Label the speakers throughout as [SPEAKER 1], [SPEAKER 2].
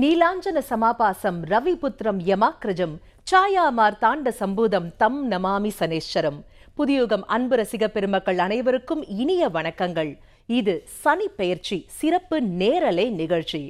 [SPEAKER 1] நீலாஞ்சன சமாபாசம் ரவிபுத்திரம் யமாக்ரஜம் சாயாமார் தாண்ட சம்பூதம் தம் நமாமி சனேஸ்வரம் புதியுகம் அன்பு ரசிக பெருமக்கள் அனைவருக்கும் இனிய வணக்கங்கள் இது சனி பெயர்ச்சி சிறப்பு நேரலை நிகழ்ச்சி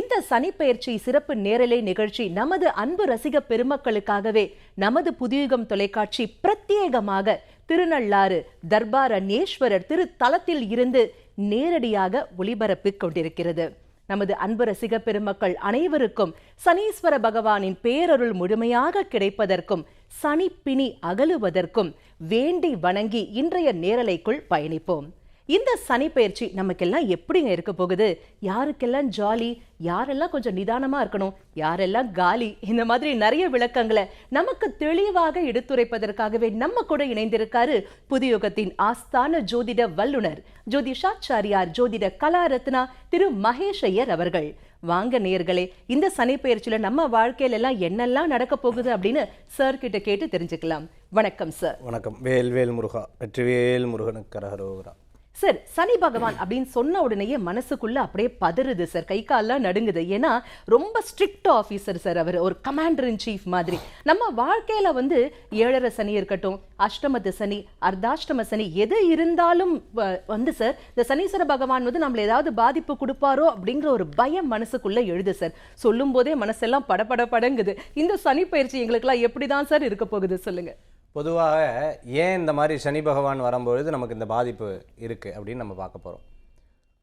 [SPEAKER 1] இந்த சனி பெயர்ச்சி சிறப்பு நேரலை நிகழ்ச்சி நமது அன்பு ரசிக பெருமக்களுக்காகவே நமது புதியுகம் தொலைக்காட்சி பிரத்யேகமாக திருநள்ளாறு தர்பாரண்யேஸ்வரர் திருத்தலத்தில் இருந்து நேரடியாக ஒளிபரப்பிக் கொண்டிருக்கிறது நமது அன்பு ரசிக பெருமக்கள் அனைவருக்கும் சனீஸ்வர பகவானின் பேரருள் முழுமையாக கிடைப்பதற்கும் சனிப்பிணி அகலுவதற்கும் வேண்டி வணங்கி இன்றைய நேரலைக்குள் பயணிப்போம் இந்த சனி பயிற்சி நமக்கெல்லாம் எப்படிங்க இருக்க போகுது யாருக்கெல்லாம் ஜாலி யாரெல்லாம் கொஞ்சம் நிதானமாக இருக்கணும் யாரெல்லாம் காலி இந்த மாதிரி நிறைய விளக்கங்களை நமக்கு தெளிவாக எடுத்துரைப்பதற்காகவே நம்ம கூட இணைந்திருக்காரு புதியுகத்தின் ஆஸ்தான ஜோதிட வல்லுனர் ஜோதிஷாச்சாரியார் ஜோதிட கலாரத்னா திரு மகேஷ் அவர்கள் வாங்க நேர்களே இந்த சனி பயிற்சியில நம்ம வாழ்க்கையில எல்லாம் என்னெல்லாம் நடக்க போகுது அப்படின்னு சார் கிட்ட கேட்டு தெரிஞ்சுக்கலாம் வணக்கம் சார்
[SPEAKER 2] வணக்கம் வேல்வேல் முருகா வேல் முருகனுக்கு கரகரோகரா
[SPEAKER 1] சார் சனி பகவான் அப்படின்னு சொன்ன உடனேயே மனசுக்குள்ள அப்படியே பதறுது சார் கை காலெல்லாம் நடுங்குது ஏன்னா ரொம்ப ஸ்ட்ரிக்ட் ஆஃபீஸர் சார் அவர் ஒரு கமாண்டர் இன் சீஃப் மாதிரி நம்ம வாழ்க்கையில வந்து ஏழரை சனி இருக்கட்டும் அஷ்டமத்து சனி அர்த்தாஷ்டம சனி எது இருந்தாலும் வந்து சார் இந்த சனீஸ்வர பகவான் வந்து நம்மள ஏதாவது பாதிப்பு கொடுப்பாரோ அப்படிங்கிற ஒரு பயம் மனசுக்குள்ள எழுது சார் சொல்லும் போதே மனசெல்லாம் படபட படங்குது இந்த சனி பயிற்சி எங்களுக்கெல்லாம் எப்படி தான் சார் இருக்க போகுது சொல்லுங்க
[SPEAKER 2] பொதுவாக ஏன் இந்த மாதிரி சனி பகவான் வரும்பொழுது நமக்கு இந்த பாதிப்பு இருக்குது அப்படின்னு நம்ம பார்க்க போகிறோம்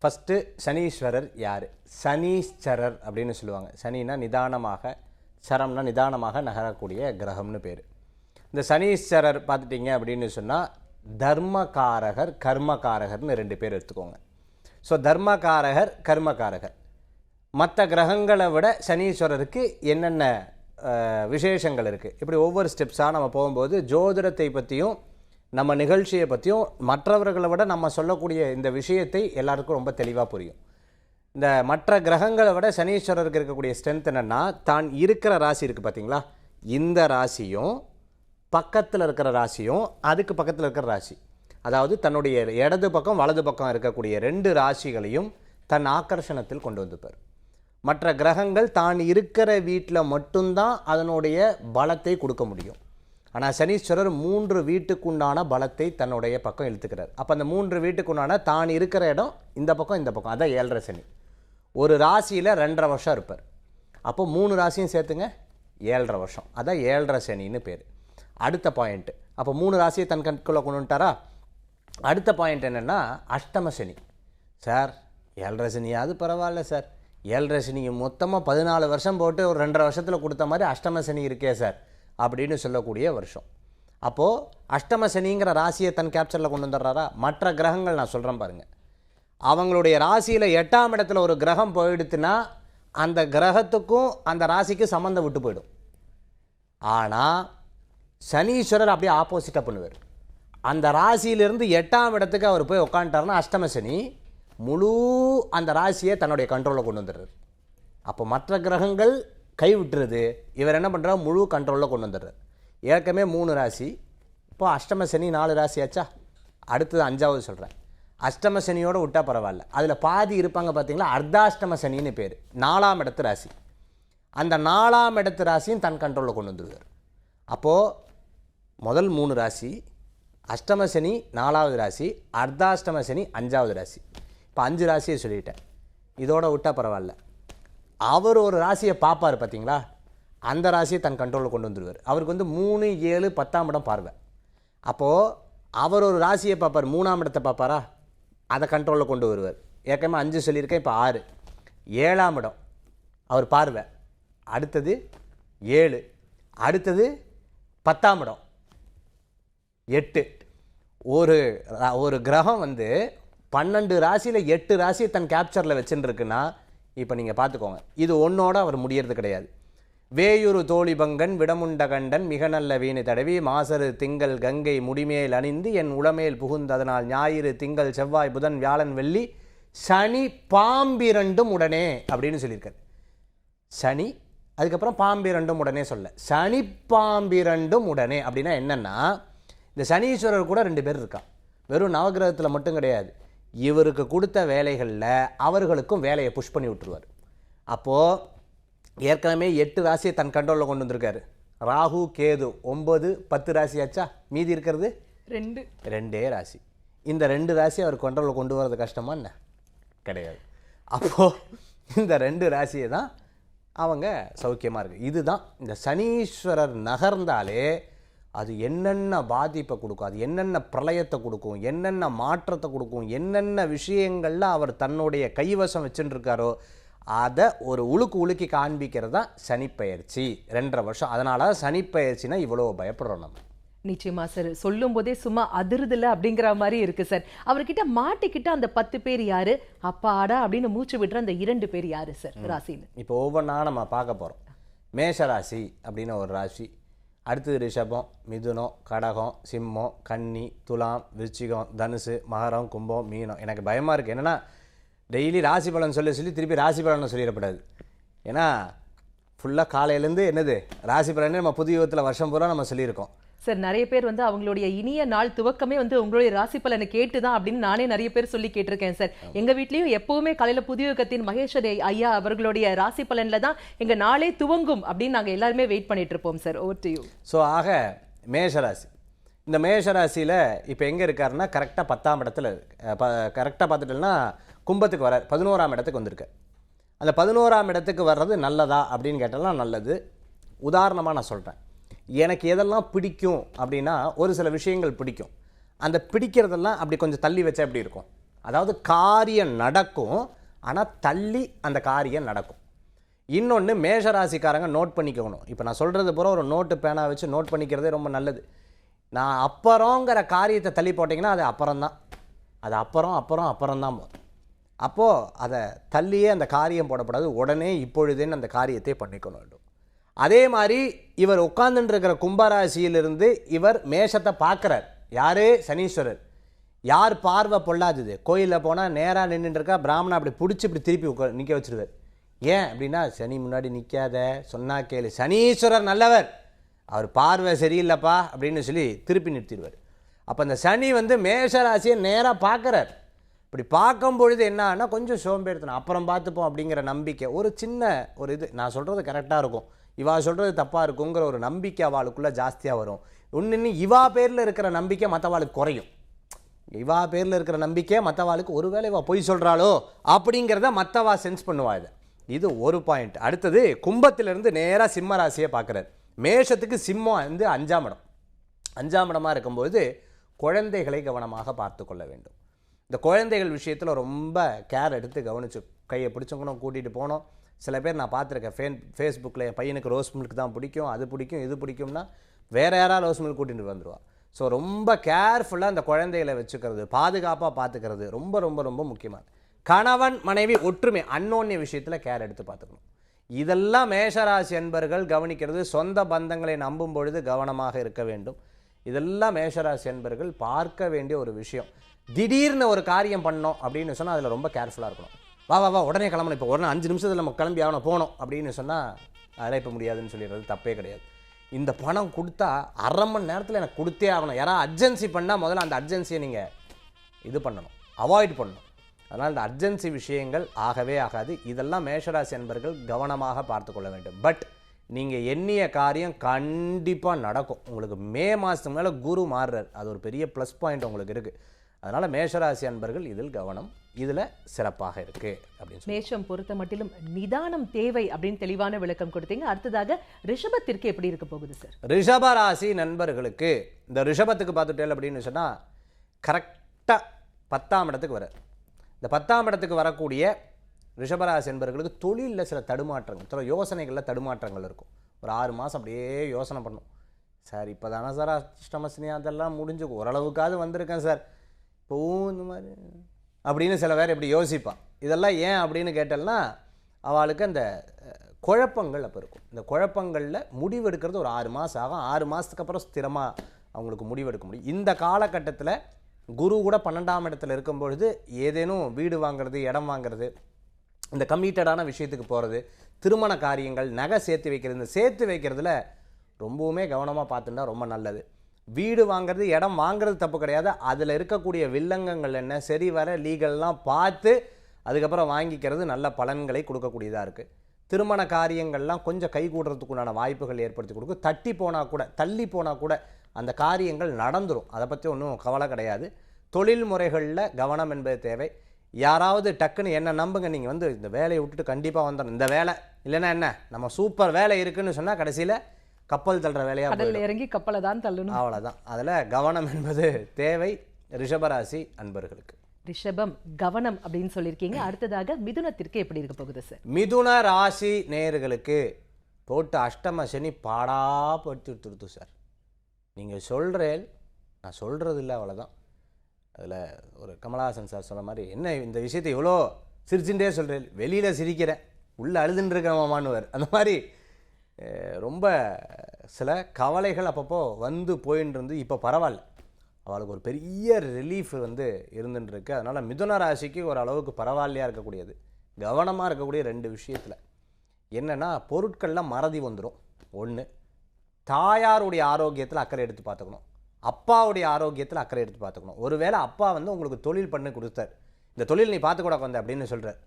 [SPEAKER 2] ஃபஸ்ட்டு சனீஸ்வரர் யார் சனீஸ்வரர் அப்படின்னு சொல்லுவாங்க சனினா நிதானமாக சரம்னா நிதானமாக நகரக்கூடிய கிரகம்னு பேர் இந்த சனீஸ்வரர் பார்த்துட்டிங்க அப்படின்னு சொன்னால் தர்மகாரகர் கர்மகாரகர்னு ரெண்டு பேர் எடுத்துக்கோங்க ஸோ தர்மகாரகர் கர்மகாரகர் மற்ற கிரகங்களை விட சனீஸ்வரருக்கு என்னென்ன விசேஷங்கள் இருக்குது இப்படி ஒவ்வொரு ஸ்டெப்ஸாக நம்ம போகும்போது ஜோதிடத்தை பற்றியும் நம்ம நிகழ்ச்சியை பற்றியும் மற்றவர்களை விட நம்ம சொல்லக்கூடிய இந்த விஷயத்தை எல்லாருக்கும் ரொம்ப தெளிவாக புரியும் இந்த மற்ற கிரகங்களை விட சனீஸ்வரருக்கு இருக்கக்கூடிய ஸ்ட்ரென்த் என்னென்னா தான் இருக்கிற ராசி இருக்குது பார்த்திங்களா இந்த ராசியும் பக்கத்தில் இருக்கிற ராசியும் அதுக்கு பக்கத்தில் இருக்கிற ராசி அதாவது தன்னுடைய இடது பக்கம் வலது பக்கம் இருக்கக்கூடிய ரெண்டு ராசிகளையும் தன் ஆக்கர்ஷணத்தில் கொண்டு வந்துப்பார் மற்ற கிரகங்கள் தான் இருக்கிற வீட்டில் மட்டும்தான் அதனுடைய பலத்தை கொடுக்க முடியும் ஆனால் சனீஸ்வரர் மூன்று வீட்டுக்குண்டான பலத்தை தன்னுடைய பக்கம் இழுத்துக்கிறார் அப்போ அந்த மூன்று வீட்டுக்குண்டான தான் இருக்கிற இடம் இந்த பக்கம் இந்த பக்கம் அதான் ஏழரை சனி ஒரு ராசியில் ரெண்டரை வருஷம் இருப்பார் அப்போ மூணு ராசியும் சேர்த்துங்க ஏழரை வருஷம் அதான் ஏழரை சனின்னு பேர் அடுத்த பாயிண்ட்டு அப்போ மூணு ராசியை தன் கண்குள்ள கொண்டுட்டாரா அடுத்த பாயிண்ட் என்னென்னா அஷ்டம சனி சார் ஏழரை சனியாவது பரவாயில்ல சார் ஏழரை சனி மொத்தமாக பதினாலு வருஷம் போட்டு ஒரு ரெண்டரை வருஷத்தில் கொடுத்த மாதிரி அஷ்டம சனி இருக்கே சார் அப்படின்னு சொல்லக்கூடிய வருஷம் அப்போது அஷ்டம சனிங்கிற ராசியை தன் கேப்சரில் கொண்டு வந்துடுறாரா மற்ற கிரகங்கள் நான் சொல்கிறேன் பாருங்கள் அவங்களுடைய ராசியில் எட்டாம் இடத்துல ஒரு கிரகம் போயிடுத்துன்னா அந்த கிரகத்துக்கும் அந்த ராசிக்கும் சம்மந்தம் விட்டு போயிடும் ஆனால் சனீஸ்வரர் அப்படியே ஆப்போசிட்டாக பண்ணுவார் அந்த ராசியிலிருந்து எட்டாம் இடத்துக்கு அவர் போய் உட்காந்துட்டார்னா அஷ்டம சனி முழு அந்த ராசியை தன்னுடைய கண்ட்ரோலில் கொண்டு வந்துடுறாரு அப்போ மற்ற கிரகங்கள் கைவிட்டுறது இவர் என்ன பண்ணுறாரு முழு கண்ட்ரோலில் கொண்டு வந்துடுறது ஏற்கனவே மூணு ராசி இப்போ அஷ்டம சனி நாலு ராசி ஆச்சா அடுத்தது அஞ்சாவது சொல்கிறேன் அஷ்டம சனியோடு விட்டால் பரவாயில்ல அதில் பாதி இருப்பாங்க பார்த்தீங்களா அர்த்தாஷ்டம சனின்னு பேர் நாலாம் இடத்து ராசி அந்த நாலாம் இடத்து ராசியும் தன் கண்ட்ரோலில் கொண்டு வந்துடுவார் அப்போது முதல் மூணு ராசி அஷ்டம சனி நாலாவது ராசி அர்த்தாஷ்டம சனி அஞ்சாவது ராசி இப்போ அஞ்சு ராசியை சொல்லிட்டேன் இதோட விட்டால் பரவாயில்ல அவர் ஒரு ராசியை பார்ப்பார் பார்த்தீங்களா அந்த ராசியை தன் கண்ட்ரோலில் கொண்டு வந்துடுவார் அவருக்கு வந்து மூணு ஏழு பத்தாம் இடம் பார்வை அப்போது அவர் ஒரு ராசியை பார்ப்பார் மூணாம் இடத்தை பார்ப்பாரா அதை கண்ட்ரோலில் கொண்டு வருவார் ஏற்கனவே அஞ்சு சொல்லியிருக்கேன் இப்போ ஆறு ஏழாம் இடம் அவர் பார்வை அடுத்தது ஏழு அடுத்தது பத்தாம் இடம் எட்டு ஒரு ஒரு கிரகம் வந்து பன்னெண்டு ராசியில் எட்டு ராசியை தன் கேப்சரில் வச்சுருக்குன்னா இப்போ நீங்கள் பார்த்துக்கோங்க இது ஒன்றோடு அவர் முடியறது கிடையாது வேயுரு தோழிபங்கன் கண்டன் மிக நல்ல வீணு தடவி மாசரு திங்கள் கங்கை முடிமேல் அணிந்து என் உளமேல் புகுந்ததனால் ஞாயிறு திங்கள் செவ்வாய் புதன் வியாழன் வெள்ளி சனி பாம்பிரண்டும் உடனே அப்படின்னு சொல்லியிருக்காரு சனி அதுக்கப்புறம் பாம்பிரண்டும் உடனே சொல்ல சனி பாம்பிரண்டும் உடனே அப்படின்னா என்னென்னா இந்த சனீஸ்வரர் கூட ரெண்டு பேர் இருக்கான் வெறும் நவகிரகத்தில் மட்டும் கிடையாது இவருக்கு கொடுத்த வேலைகளில் அவர்களுக்கும் வேலையை புஷ் பண்ணி விட்டுருவார் அப்போது ஏற்கனவே எட்டு ராசியை தன் கண்ட்ரோலில் கொண்டு வந்திருக்காரு ராகு கேது ஒம்பது பத்து ராசி ஆச்சா மீதி இருக்கிறது ரெண்டு ரெண்டே ராசி இந்த ரெண்டு ராசி அவர் கண்ட்ரோலில் கொண்டு வர்றது கஷ்டமா என்ன கிடையாது அப்போது இந்த ரெண்டு ராசியை தான் அவங்க சௌக்கியமாக இருக்குது இதுதான் இந்த சனீஸ்வரர் நகர்ந்தாலே அது என்னென்ன பாதிப்பை கொடுக்கும் அது என்னென்ன பிரளயத்தை கொடுக்கும் என்னென்ன மாற்றத்தை கொடுக்கும் என்னென்ன விஷயங்களில் அவர் தன்னுடைய கைவசம் வச்சுட்டுருக்காரோ அதை ஒரு உழுக்கு உழுக்கி காண்பிக்கிறது தான் சனிப்பெயர்ச்சி ரெண்டரை வருஷம் அதனால தான் சனிப்பயிற்சினா இவ்வளோ பயப்படுறோம் நம்ம
[SPEAKER 1] நிச்சயமா சார் சொல்லும் போதே சும்மா அதிருதில்ல அப்படிங்கிற மாதிரி இருக்கு சார் அவர்கிட்ட மாட்டிக்கிட்ட அந்த பத்து பேர் யாரு ஆடா அப்படின்னு மூச்சு விடுற அந்த இரண்டு பேர் யாரு சார் ராசின்னு
[SPEAKER 2] இப்போ ஒவ்வொன்றா நம்ம பார்க்க போகிறோம் மேஷ ராசி அப்படின்னு ஒரு ராசி அடுத்தது ரிஷபம் மிதுனம் கடகம் சிம்மம் கன்னி துலாம் விருச்சிகம் தனுசு மகரம் கும்பம் மீனம் எனக்கு பயமாக இருக்குது என்னென்னா டெய்லி ராசி பலன் சொல்லி சொல்லி திருப்பி ராசி பலனை சொல்லிடப்படாது ஏன்னா ஃபுல்லாக காலையிலேருந்து என்னது ராசி பலனே நம்ம புது யுகத்தில் வருஷம் பூரா நம்ம சொல்லியிருக்கோம்
[SPEAKER 1] சார் நிறைய பேர் வந்து அவங்களுடைய இனிய நாள் துவக்கமே வந்து உங்களுடைய ராசி பலனை கேட்டுதான் அப்படின்னு நானே நிறைய பேர் சொல்லி கேட்டிருக்கேன் சார் எங்க வீட்லயும் எப்பவுமே காலையில புதியோகத்தின் மகேஸ்வரி ஐயா அவர்களுடைய ராசி பலன்ல தான் எங்க நாளே துவங்கும் அப்படின்னு நாங்கள் எல்லாருமே வெயிட் பண்ணிட்டு இருப்போம் sir over to you
[SPEAKER 2] so ஆக மேஷராசி இந்த மேஷராசியில் இப்போ எங்கே இருக்காருன்னா கரெக்டாக பத்தாம் இடத்துல ப கரெக்டாக பார்த்துட்டோம்னா கும்பத்துக்கு வர பதினோராம் இடத்துக்கு வந்திருக்கு அந்த பதினோராம் இடத்துக்கு வர்றது நல்லதா அப்படின்னு கேட்டாலும் நல்லது உதாரணமாக நான் சொல்கிறேன் எனக்கு எதெல்லாம் பிடிக்கும் அப்படின்னா ஒரு சில விஷயங்கள் பிடிக்கும் அந்த பிடிக்கிறதெல்லாம் அப்படி கொஞ்சம் தள்ளி வச்சா எப்படி இருக்கும் அதாவது காரியம் நடக்கும் ஆனால் தள்ளி அந்த காரியம் நடக்கும் இன்னொன்று மேஷராசிக்காரங்க நோட் பண்ணிக்கணும் இப்போ நான் சொல்கிறது பூரா ஒரு நோட்டு பேனா வச்சு நோட் பண்ணிக்கிறதே ரொம்ப நல்லது நான் அப்புறங்கிற காரியத்தை தள்ளி போட்டிங்கன்னா அது அப்புறம்தான் அது அப்புறம் அப்புறம் அப்புறம்தான் போதும் அப்போது அதை தள்ளியே அந்த காரியம் போடப்படாது உடனே இப்பொழுதேன்னு அந்த காரியத்தை பண்ணிக்கணும் அதே மாதிரி இவர் உட்கார்ந்துட்டுருக்கிற கும்பராசியிலிருந்து இவர் மேஷத்தை பார்க்குறார் யார் சனீஸ்வரர் யார் பார்வை பொல்லாதது கோயிலில் போனால் நேராக நின்றுட்டுருக்கா பிராமணன் அப்படி பிடிச்சி இப்படி திருப்பி உட்கா நிற்க வச்சுருவார் ஏன் அப்படின்னா சனி முன்னாடி நிற்காத சொன்னா கேளு சனீஸ்வரர் நல்லவர் அவர் பார்வை சரியில்லைப்பா அப்படின்னு சொல்லி திருப்பி நிறுத்திடுவார் அப்போ அந்த சனி வந்து மேஷ ராசியை நேராக பார்க்குறார் இப்படி பார்க்கும் பொழுது என்னன்னா கொஞ்சம் சோம்பேறுத்தணும் அப்புறம் பார்த்துப்போம் அப்படிங்கிற நம்பிக்கை ஒரு சின்ன ஒரு இது நான் சொல்கிறது கரெக்டாக இருக்கும் இவா சொல்கிறது தப்பாக இருக்குங்கிற ஒரு நம்பிக்கை அவளுக்குள்ளே ஜாஸ்தியாக வரும் ஒன்று இவா பேரில் இருக்கிற நம்பிக்கை மற்றவாளுக்கு குறையும் இவா பேரில் இருக்கிற நம்பிக்கை மற்றவாளுக்கு ஒருவேளை இவா பொய் சொல்கிறாளோ அப்படிங்கிறத மற்றவா சென்ஸ் பண்ணுவாள் இது ஒரு பாயிண்ட் அடுத்தது கும்பத்திலேருந்து நேராக சிம்ம ராசியை பார்க்குறாரு மேஷத்துக்கு சிம்மம் வந்து அஞ்சாம் இடம் அஞ்சாம் இடமாக இருக்கும்போது குழந்தைகளை கவனமாக பார்த்து கொள்ள வேண்டும் இந்த குழந்தைகள் விஷயத்தில் ரொம்ப கேர் எடுத்து கவனிச்சு கையை பிடிச்சவங்களும் கூட்டிகிட்டு போனோம் சில பேர் நான் பார்த்துருக்கேன் ஃபேன் ஃபேஸ்புக்கில் என் பையனுக்கு ரோஸ் மில்க் தான் பிடிக்கும் அது பிடிக்கும் இது பிடிக்கும்னா வேறு யாராவது ரோஸ் மில்க் கூட்டிகிட்டு வந்துடுவா ஸோ ரொம்ப கேர்ஃபுல்லாக அந்த குழந்தைகளை வச்சுக்கிறது பாதுகாப்பாக பார்த்துக்கிறது ரொம்ப ரொம்ப ரொம்ப முக்கியமாக கணவன் மனைவி ஒற்றுமை அன்னோன்ய விஷயத்தில் கேர் எடுத்து பார்த்துக்கணும் இதெல்லாம் மேஷராசி என்பர்கள் கவனிக்கிறது சொந்த பந்தங்களை நம்பும் பொழுது கவனமாக இருக்க வேண்டும் இதெல்லாம் மேஷராசி என்பர்கள் பார்க்க வேண்டிய ஒரு விஷயம் திடீர்னு ஒரு காரியம் பண்ணோம் அப்படின்னு சொன்னால் அதில் ரொம்ப கேர்ஃபுல்லாக இருக்கணும் வா வா வா உடனே கிளம்பணும் இப்போ உடனே அஞ்சு நிமிஷத்தில் நம்ம கிளம்பி ஆகணும் போகணும் அப்படின்னு சொன்னால் அதெல்லாம் இப்போ முடியாதுன்னு சொல்லிடுறது தப்பே கிடையாது இந்த பணம் கொடுத்தா அரை மணி நேரத்தில் எனக்கு கொடுத்தே ஆகணும் யாராவது அர்ஜென்சி பண்ணால் முதல்ல அந்த அர்ஜென்சியை நீங்கள் இது பண்ணணும் அவாய்ட் பண்ணணும் அதனால் இந்த அர்ஜென்சி விஷயங்கள் ஆகவே ஆகாது இதெல்லாம் மேஷராசி என்பர்கள் கவனமாக பார்த்து கொள்ள வேண்டும் பட் நீங்கள் எண்ணிய காரியம் கண்டிப்பாக நடக்கும் உங்களுக்கு மே மாதத்துக்கு மேலே குரு மாறுறார் அது ஒரு பெரிய ப்ளஸ் பாயிண்ட் உங்களுக்கு இருக்குது அதனால் மேஷராசி அன்பர்கள் இதில் கவனம் இதில் சிறப்பாக இருக்குது
[SPEAKER 1] அப்படின்னு மேஷம் பொறுத்த மட்டிலும் நிதானம் தேவை அப்படின்னு தெளிவான விளக்கம் கொடுத்தீங்க அடுத்ததாக ரிஷபத்திற்கு எப்படி இருக்க போகுது சார்
[SPEAKER 2] ரிஷபராசி நண்பர்களுக்கு இந்த ரிஷபத்துக்கு பார்த்துட்டேன் அப்படின்னு சொன்னால் கரெக்டாக பத்தாம் இடத்துக்கு வர இந்த பத்தாம் இடத்துக்கு வரக்கூடிய ரிஷபராசி என்பர்களுக்கு தொழிலில் சில தடுமாற்றங்கள் சில யோசனைகளில் தடுமாற்றங்கள் இருக்கும் ஒரு ஆறு மாதம் அப்படியே யோசனை பண்ணும் சார் இப்போ தானே சார் அஷ்டமசினி அதெல்லாம் முடிஞ்சு ஓரளவுக்காவது வந்திருக்கேன் சார் இப்போவும் இந்த மாதிரி அப்படின்னு சில பேர் இப்படி யோசிப்பான் இதெல்லாம் ஏன் அப்படின்னு கேட்டால்னா அவளுக்கு அந்த குழப்பங்கள் அப்போ இருக்கும் இந்த குழப்பங்களில் முடிவெடுக்கிறது ஒரு ஆறு மாதம் ஆகும் ஆறு மாதத்துக்கு அப்புறம் ஸ்திரமாக அவங்களுக்கு முடிவெடுக்க முடியும் இந்த காலகட்டத்தில் குரு கூட பன்னெண்டாம் இடத்துல இருக்கும் பொழுது ஏதேனும் வீடு வாங்குறது இடம் வாங்குறது இந்த கம்மிட்டடான விஷயத்துக்கு போகிறது திருமண காரியங்கள் நகை சேர்த்து வைக்கிறது இந்த சேர்த்து வைக்கிறதுல ரொம்பவுமே கவனமாக பார்த்துட்டா ரொம்ப நல்லது வீடு வாங்குறது இடம் வாங்குறது தப்பு கிடையாது அதில் இருக்கக்கூடிய வில்லங்கங்கள் என்ன சரி வர லீகல்லாம் பார்த்து அதுக்கப்புறம் வாங்கிக்கிறது நல்ல பலன்களை கொடுக்கக்கூடியதாக இருக்குது திருமண காரியங்கள்லாம் கொஞ்சம் கை கூடுறதுக்குண்டான வாய்ப்புகள் ஏற்படுத்தி கொடுக்கும் தட்டி போனால் கூட தள்ளி போனால் கூட அந்த காரியங்கள் நடந்துடும் அதை பற்றி ஒன்றும் கவலை கிடையாது தொழில் முறைகளில் கவனம் என்பது தேவை யாராவது டக்குன்னு என்ன நம்புங்க நீங்கள் வந்து இந்த வேலையை விட்டுட்டு கண்டிப்பாக வந்துடணும் இந்த வேலை இல்லைன்னா என்ன நம்ம சூப்பர் வேலை இருக்குதுன்னு சொன்னால் கடைசியில் கப்பல் தள்ளுற வேலையாக கடலில்
[SPEAKER 1] இறங்கி கப்பலை தான் தள்ளணும்
[SPEAKER 2] அவ்வளோதான் அதில் கவனம் என்பது தேவை ரிஷபராசி அன்பர்களுக்கு
[SPEAKER 1] ரிஷபம் கவனம் அப்படின்னு சொல்லியிருக்கீங்க அடுத்ததாக மிதுனத்திற்கு எப்படி இருக்க போகுது சார்
[SPEAKER 2] மிதுன ராசி நேயர்களுக்கு போட்டு அஷ்டம சனி பாடா படுத்தி கொடுத்துருது சார் நீங்கள் சொல்கிறேன் நான் சொல்கிறது இல்லை அவ்வளோதான் அதில் ஒரு கமலஹாசன் சார் சொன்ன மாதிரி என்ன இந்த விஷயத்தை இவ்வளோ சிரிச்சுட்டே சொல்கிறேன் வெளியில் சிரிக்கிறேன் உள்ளே அழுதுன்னு இருக்கேன் அந்த மாதிரி ரொம்ப சில கவலைகள் அப்பப்போ வந்து போயின்னு இருந்து இப்போ பரவாயில்ல அவளுக்கு ஒரு பெரிய ரிலீஃப் வந்து இருந்துட்டுருக்கு அதனால் மிதுன ராசிக்கு ஒரு அளவுக்கு பரவாயில்லையாக இருக்கக்கூடியது கவனமாக இருக்கக்கூடிய ரெண்டு விஷயத்தில் என்னென்னா பொருட்களில் மறதி வந்துடும் ஒன்று தாயாருடைய ஆரோக்கியத்தில் அக்கறை எடுத்து பார்த்துக்கணும் அப்பாவுடைய ஆரோக்கியத்தில் அக்கறை எடுத்து பார்த்துக்கணும் ஒருவேளை அப்பா வந்து உங்களுக்கு தொழில் பண்ணி கொடுத்தார் இந்த தொழில் நீ பார்த்துக்கூட வந்த அப்படின்னு சொல்கிறார்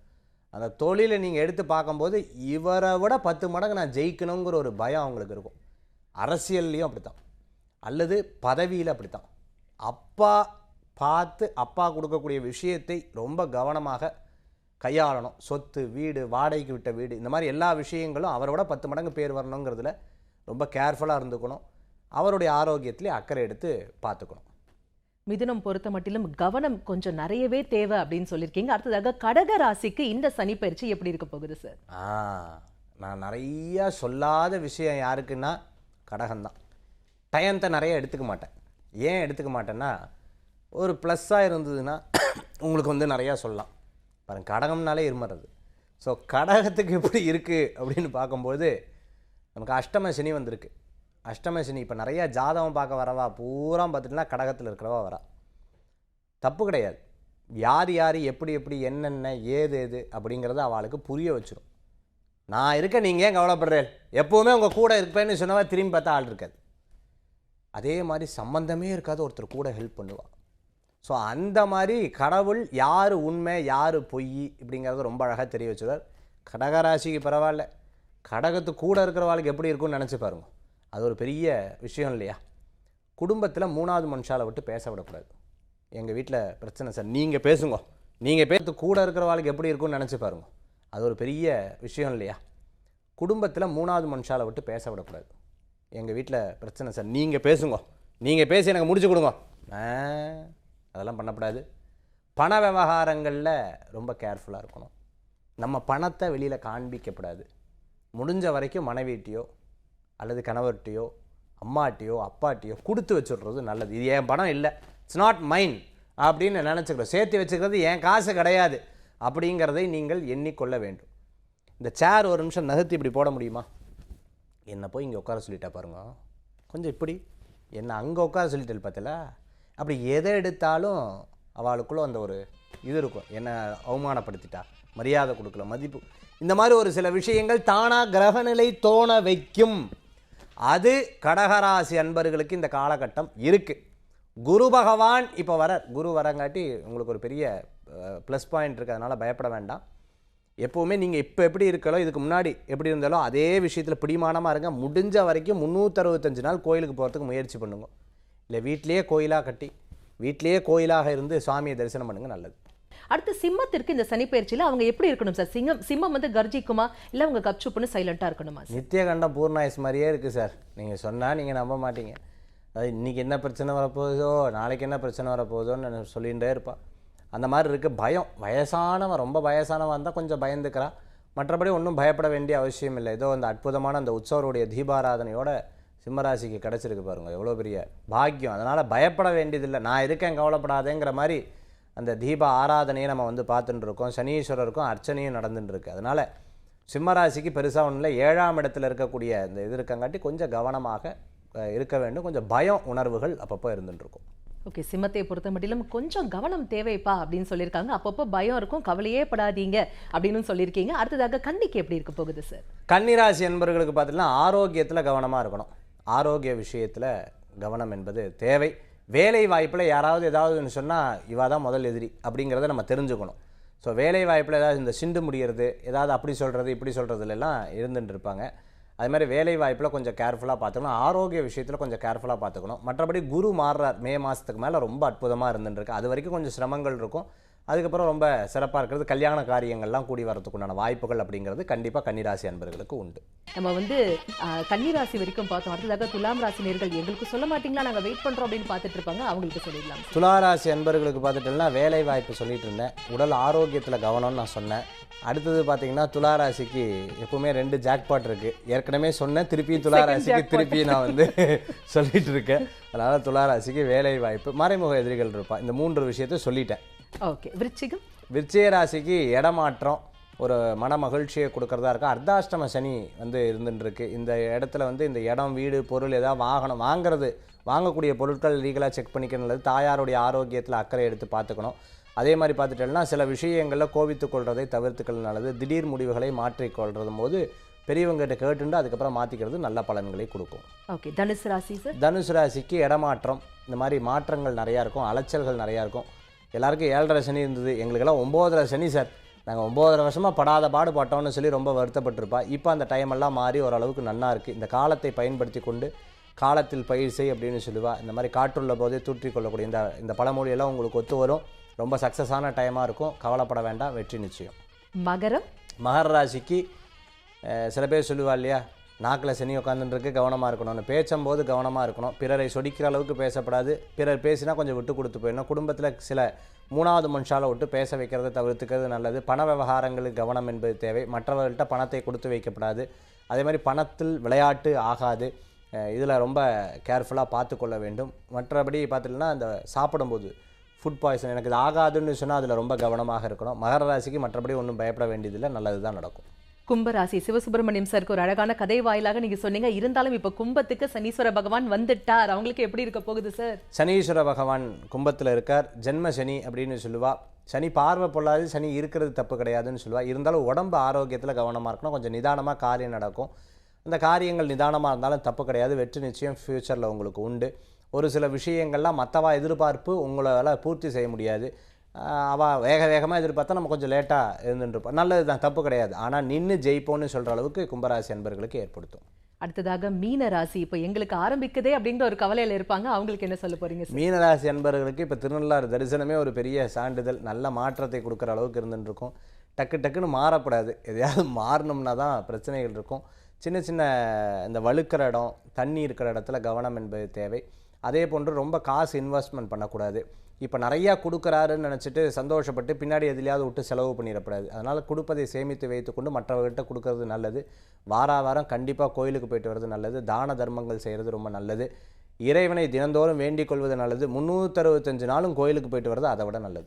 [SPEAKER 2] அந்த தொழிலை நீங்கள் எடுத்து பார்க்கும்போது இவரை விட பத்து மடங்கு நான் ஜெயிக்கணுங்கிற ஒரு பயம் அவங்களுக்கு இருக்கும் அரசியல்லையும் அப்படித்தான் அல்லது பதவியில் அப்படித்தான் அப்பா பார்த்து அப்பா கொடுக்கக்கூடிய விஷயத்தை ரொம்ப கவனமாக கையாளணும் சொத்து வீடு வாடகைக்கு விட்ட வீடு இந்த மாதிரி எல்லா விஷயங்களும் அவரோட பத்து மடங்கு பேர் வரணுங்கிறதுல ரொம்ப கேர்ஃபுல்லாக இருந்துக்கணும் அவருடைய ஆரோக்கியத்திலே அக்கறை எடுத்து பார்த்துக்கணும்
[SPEAKER 1] மிதுனம் பொறுத்த மட்டிலும் கவனம் கொஞ்சம் நிறையவே தேவை அப்படின்னு சொல்லியிருக்கீங்க அடுத்ததாக கடக ராசிக்கு இந்த சனி பயிற்சி எப்படி இருக்க போகுது சார்
[SPEAKER 2] நான் நிறையா சொல்லாத விஷயம் யாருக்குன்னா கடகம்தான் டயத்தை நிறைய எடுத்துக்க மாட்டேன் ஏன் எடுத்துக்க மாட்டேன்னா ஒரு ப்ளஸ்ஸாக இருந்ததுன்னா உங்களுக்கு வந்து நிறையா சொல்லலாம் பாருங்க கடகம்னாலே இருமறது ஸோ கடகத்துக்கு எப்படி இருக்குது அப்படின்னு பார்க்கும்போது நமக்கு அஷ்டம சனி வந்திருக்கு அஷ்டமசனி இப்போ நிறைய ஜாதகம் பார்க்க வரவா பூரா பார்த்துட்டுனா கடகத்தில் இருக்கிறவா வரா தப்பு கிடையாது யார் யார் எப்படி எப்படி என்னென்ன ஏது ஏது அப்படிங்கிறத அவளுக்கு புரிய வச்சிடும் நான் இருக்க நீங்கள் ஏன் கவலைப்படுறேன் எப்போவுமே உங்கள் கூட இருப்பேன்னு சொன்னவா திரும்பி பார்த்தா ஆள் இருக்காது அதே மாதிரி சம்மந்தமே இருக்காது ஒருத்தர் கூட ஹெல்ப் பண்ணுவாள் ஸோ அந்த மாதிரி கடவுள் யார் உண்மை யார் பொய் அப்படிங்கிறத ரொம்ப அழகாக தெரிய வச்சுருவார் கடகராசிக்கு பரவாயில்ல கடகத்து கூட இருக்கிறவாளுக்கு எப்படி இருக்கும்னு நினச்சி பாருங்கள் அது ஒரு பெரிய விஷயம் இல்லையா குடும்பத்தில் மூணாவது மனுஷாலை விட்டு பேச விடக்கூடாது எங்கள் வீட்டில் பிரச்சனை சார் நீங்கள் பேசுங்க நீங்கள் பேசுறது கூட இருக்கிற வாழ்க்கை எப்படி இருக்கும்னு நினச்சி பாருங்க அது ஒரு பெரிய விஷயம் இல்லையா குடும்பத்தில் மூணாவது மனுஷாலை விட்டு பேச விடக்கூடாது எங்கள் வீட்டில் பிரச்சனை சார் நீங்கள் பேசுங்க நீங்கள் பேசி எனக்கு முடிச்சு கொடுங்க அதெல்லாம் பண்ணக்கூடாது பண விவகாரங்களில் ரொம்ப கேர்ஃபுல்லாக இருக்கணும் நம்ம பணத்தை வெளியில் காண்பிக்கப்படாது முடிஞ்ச வரைக்கும் மனைவீட்டையோ அல்லது கணவர்கிட்டையோ அம்மாட்டையோ அப்பாட்டையோ கொடுத்து வச்சுடுறது நல்லது இது என் பணம் இல்லை இட்ஸ் நாட் மைன் அப்படின்னு நினச்சிக்கிறோம் சேர்த்து வச்சுக்கிறது என் காசு கிடையாது அப்படிங்கிறதை நீங்கள் எண்ணிக்கொள்ள வேண்டும் இந்த சேர் ஒரு நிமிஷம் நகர்த்தி இப்படி போட முடியுமா என்னை போய் இங்கே உட்கார சொல்லிட்டா பாருங்க கொஞ்சம் இப்படி என்னை அங்கே உட்கார சொல்லிட்டு பார்த்தல அப்படி எதை எடுத்தாலும் அவளுக்குள்ள அந்த ஒரு இது இருக்கும் என்னை அவமானப்படுத்திட்டா மரியாதை கொடுக்கல மதிப்பு இந்த மாதிரி ஒரு சில விஷயங்கள் தானாக கிரகநிலை தோண வைக்கும் அது கடகராசி அன்பர்களுக்கு இந்த காலகட்டம் இருக்குது குரு பகவான் இப்போ வர குரு வரங்காட்டி உங்களுக்கு ஒரு பெரிய ப்ளஸ் பாயிண்ட் அதனால் பயப்பட வேண்டாம் எப்போவுமே நீங்கள் இப்போ எப்படி இருக்கலோ இதுக்கு முன்னாடி எப்படி இருந்தாலோ அதே விஷயத்தில் பிடிமானமாக இருங்க முடிஞ்ச வரைக்கும் முந்நூற்றறுபத்தஞ்சு நாள் கோயிலுக்கு போகிறதுக்கு முயற்சி பண்ணுங்க இல்லை வீட்லேயே கோயிலாக கட்டி வீட்லேயே கோயிலாக இருந்து சுவாமியை தரிசனம் பண்ணுங்கள் நல்லது
[SPEAKER 1] அடுத்து சிம்மத்திற்கு இந்த சனிப்பயிற்சியில் அவங்க எப்படி இருக்கணும் சார் சிங்கம் சிம்மம் வந்து கர்ஜிக்குமா இல்லை அவங்க கப்சுப்புன்னு சைலண்ட்டாக இருக்கணுமா
[SPEAKER 2] நித்தியகண்டம் பூர்ணாயுஸ் மாதிரியே இருக்குது சார் நீங்கள் சொன்னால் நீங்கள் நம்ப மாட்டீங்க அது இன்றைக்கி என்ன பிரச்சனை வரப்போகுதோ நாளைக்கு என்ன பிரச்சனை வரப்போகுதோன்னு சொல்லிகிட்டே இருப்பாள் அந்த மாதிரி இருக்குது பயம் வயசானவன் ரொம்ப வயசானவன் இருந்தால் கொஞ்சம் பயந்துக்கிறான் மற்றபடி ஒன்றும் பயப்பட வேண்டிய அவசியம் இல்லை ஏதோ அந்த அற்புதமான அந்த உற்சவருடைய தீபாராதனையோட சிம்மராசிக்கு கிடச்சிருக்கு பாருங்கள் எவ்வளோ பெரிய பாக்கியம் அதனால் பயப்பட வேண்டியதில்லை நான் இருக்கேன் கவலைப்படாதேங்கிற மாதிரி அந்த தீப ஆராதனையை நம்ம வந்து இருக்கோம் சனீஸ்வரருக்கும் அர்ச்சனையும் இருக்கு அதனால சிம்மராசிக்கு பெருசாக ஒன்றும் இல்லை ஏழாம் இடத்துல இருக்கக்கூடிய இந்த இது இருக்கங்காட்டி கொஞ்சம் கவனமாக இருக்க வேண்டும் கொஞ்சம் பயம் உணர்வுகள் அப்பப்போ இருக்கும்
[SPEAKER 1] ஓகே சிம்மத்தை பொறுத்த மட்டிலும் கொஞ்சம் கவனம் தேவைப்பா அப்படின்னு சொல்லியிருக்காங்க அப்பப்போ பயம் இருக்கும் கவலையே படாதீங்க அப்படின்னு சொல்லியிருக்கீங்க அடுத்ததாக கன்னிக்கு எப்படி இருக்க போகுது சார்
[SPEAKER 2] கன்னிராசி என்பர்களுக்கு பார்த்தீங்கன்னா ஆரோக்கியத்தில் கவனமாக இருக்கணும் ஆரோக்கிய விஷயத்தில் கவனம் என்பது தேவை வேலை வாய்ப்பில் யாராவது ஏதாவதுன்னு சொன்னால் இவா தான் முதல் எதிரி அப்படிங்கிறத நம்ம தெரிஞ்சுக்கணும் ஸோ வேலை வாய்ப்பில் ஏதாவது இந்த சிண்டு முடிகிறது ஏதாவது அப்படி சொல்கிறது இப்படி சொல்கிறதுலாம் இருந்துட்டு இருப்பாங்க அது மாதிரி வேலை வாய்ப்பில் கொஞ்சம் கேர்ஃபுல்லாக பார்த்துக்கணும் ஆரோக்கிய விஷயத்தில் கொஞ்சம் கேர்ஃபுல்லாக பார்த்துக்கணும் மற்றபடி குரு மாறுறார் மே மாதத்துக்கு மேலே ரொம்ப அற்புதமாக இருந்துட்டுருக்கு அது வரைக்கும் கொஞ்சம் சிரமங்கள் இருக்கும் அதுக்கப்புறம் ரொம்ப சிறப்பாக இருக்கிறது கல்யாண காரியங்கள்லாம் கூடி வரதுக்கு உண்டான வாய்ப்புகள் அப்படிங்கிறது கண்டிப்பாக கன்னிராசி அன்பர்களுக்கு உண்டு
[SPEAKER 1] நம்ம வந்து கன்னிராசி வரைக்கும் பார்த்தோம் அடுத்ததாக துலாம் ராசி நேர்கள் எங்களுக்கு சொல்ல மாட்டீங்களா நாங்கள் வெயிட் பண்ணுறோம் அப்படின்னு பார்த்துட்டு இருப்பாங்க அவங்களுக்கு சொல்லிடலாம்
[SPEAKER 2] ராசி அன்பர்களுக்கு பார்த்துட்டோம்னா வேலை வாய்ப்பு சொல்லிட்டு இருந்தேன் உடல் ஆரோக்கியத்தில் கவனம்னு நான் சொன்னேன் அடுத்தது பார்த்தீங்கன்னா துளாராசிக்கு எப்பவுமே ரெண்டு ஜாக்பாட் இருக்குது ஏற்கனவே சொன்னேன் திருப்பியும் துளாராசிக்கு திருப்பி நான் வந்து சொல்லிட்டு இருக்கேன் அதனால் துளாராசிக்கு வேலை வாய்ப்பு மறைமுக எதிரிகள் இருப்பான் இந்த மூன்று விஷயத்த சொல்லிட்டேன்
[SPEAKER 1] ஓகே விருச்சிகம்
[SPEAKER 2] விருச்சிக ராசிக்கு இடமாற்றம் ஒரு மன மகிழ்ச்சியை கொடுக்கறதா இருக்கும் அர்த்தாஷ்டம சனி வந்து இருந்துட்டுருக்கு இந்த இடத்துல வந்து இந்த இடம் வீடு பொருள் ஏதாவது வாகனம் வாங்குறது வாங்கக்கூடிய பொருட்கள் லீகலாக செக் பண்ணிக்க நல்லது தாயாருடைய ஆரோக்கியத்தில் அக்கறை எடுத்து பார்த்துக்கணும் அதே மாதிரி பார்த்துட்டோம்னா சில விஷயங்களில் கோவித்து கொள்வதை தவிர்த்துக்கள் நல்லது திடீர் முடிவுகளை மாற்றிக்கொள்றது போது பெரியவங்ககிட்ட கேட்டுண்டு அதுக்கப்புறம் மாற்றிக்கிறது நல்ல பலன்களை கொடுக்கும்
[SPEAKER 1] ஓகே தனுசு ராசி சார்
[SPEAKER 2] தனுசு ராசிக்கு இடமாற்றம் இந்த மாதிரி மாற்றங்கள் நிறையா இருக்கும் அலைச்சல்கள் நிறையா இருக்கும் எல்லாருக்கும் ஏழரை சனி இருந்தது எங்களுக்கெல்லாம் ஒம்போதரை சனி சார் நாங்கள் ஒம்போதரை வருஷமாக படாத பாடுபட்டோம்னு சொல்லி ரொம்ப வருத்தப்பட்டிருப்பா இப்போ அந்த டைம் எல்லாம் மாறி ஓரளவுக்கு நல்லா இருக்குது இந்த காலத்தை பயன்படுத்தி கொண்டு காலத்தில் பயிர் செய் அப்படின்னு சொல்லுவாள் இந்த மாதிரி காற்றுள்ள போதே கொள்ளக்கூடிய இந்த இந்த பழமொழியெல்லாம் உங்களுக்கு ஒத்து வரும் ரொம்ப சக்ஸஸான டைமாக இருக்கும் கவலைப்பட வேண்டாம் வெற்றி நிச்சயம் மகரம் மகர ராசிக்கு சில பேர் சொல்லுவா இல்லையா நாக்கில் சனி உட்காந்துருக்கு கவனமாக இருக்கணும் பேசும்போது கவனமாக இருக்கணும் பிறரை சொடிக்கிற அளவுக்கு பேசப்படாது பிறர் பேசினா கொஞ்சம் விட்டு கொடுத்து போயிடணும் குடும்பத்தில் சில மூணாவது மனுஷால விட்டு பேச வைக்கிறத தவிர்த்துக்கிறது நல்லது பண விவகாரங்களுக்கு கவனம் என்பது தேவை மற்றவர்கள்ட்ட பணத்தை கொடுத்து வைக்கப்படாது அதே மாதிரி பணத்தில் விளையாட்டு ஆகாது இதில் ரொம்ப கேர்ஃபுல்லாக பார்த்து கொள்ள வேண்டும் மற்றபடி பார்த்துட்டுனா அந்த சாப்பிடும்போது ஃபுட் பாய்சன் எனக்கு இது ஆகாதுன்னு சொன்னால் அதில் ரொம்ப கவனமாக இருக்கணும் மகர ராசிக்கு மற்றபடி ஒன்றும் பயப்பட வேண்டியதில்லை நல்லது தான் நடக்கும்
[SPEAKER 1] கும்பராசி சிவசுப்பிரமணியம் சாருக்கு ஒரு அழகான கதை வாயிலாக நீங்க சொன்னீங்க இருந்தாலும் இப்போ கும்பத்துக்கு சனீஸ்வர பகவான் வந்துட்டார் அவங்களுக்கு எப்படி இருக்க போகுது சார்
[SPEAKER 2] சனீஸ்வர பகவான் கும்பத்தில் இருக்கார் ஜென்ம சனி அப்படின்னு சொல்லுவா சனி பார்வை பொல்லாது சனி இருக்கிறது தப்பு கிடையாதுன்னு சொல்லுவா இருந்தாலும் உடம்பு ஆரோக்கியத்தில் கவனமாக இருக்கணும் கொஞ்சம் நிதானமாக காரியம் நடக்கும் அந்த காரியங்கள் நிதானமாக இருந்தாலும் தப்பு கிடையாது வெற்றி நிச்சயம் ஃப்யூச்சரில் உங்களுக்கு உண்டு ஒரு சில விஷயங்கள்லாம் மற்றவா எதிர்பார்ப்பு உங்களால் பூர்த்தி செய்ய முடியாது அவள் வேக வேகமாக எதிர்பார்த்தா நம்ம கொஞ்சம் லேட்டாக இருந்துருப்போம் நல்லது தான் தப்பு கிடையாது ஆனால் நின்று ஜெயிப்போன்னு சொல்கிற அளவுக்கு கும்பராசி அன்பர்களுக்கு ஏற்படுத்தும்
[SPEAKER 1] அடுத்ததாக மீன ராசி இப்போ எங்களுக்கு ஆரம்பிக்குதே அப்படிங்கிற ஒரு கவலையில் இருப்பாங்க அவங்களுக்கு என்ன சொல்ல போறீங்க
[SPEAKER 2] மீன ராசி அன்பர்களுக்கு இப்போ திருநள்ளாறு தரிசனமே ஒரு பெரிய சான்றிதழ் நல்ல மாற்றத்தை கொடுக்குற அளவுக்கு இருந்துருக்கும் டக்கு டக்குன்னு மாறப்படாது எதையாவது மாறணும்னா தான் பிரச்சனைகள் இருக்கும் சின்ன சின்ன இந்த வழுக்கிற இடம் தண்ணி இருக்கிற இடத்துல கவனம் என்பது தேவை அதே போன்று ரொம்ப காசு இன்வெஸ்ட்மெண்ட் பண்ணக்கூடாது இப்போ நிறையா கொடுக்குறாருன்னு நினச்சிட்டு சந்தோஷப்பட்டு பின்னாடி எதுலையாவது விட்டு செலவு பண்ணிடக்கூடாது அதனால் கொடுப்பதை சேமித்து வைத்துக்கொண்டு மற்றவர்கிட்ட கொடுக்கறது நல்லது வார வாரம் கண்டிப்பாக கோயிலுக்கு போயிட்டு வர்றது நல்லது தான தர்மங்கள் செய்கிறது ரொம்ப நல்லது இறைவனை தினந்தோறும் வேண்டிக் கொள்வது நல்லது முந்நூற்றறுபத்தஞ்சு நாளும் கோயிலுக்கு போயிட்டு வர்றது அதை விட நல்லது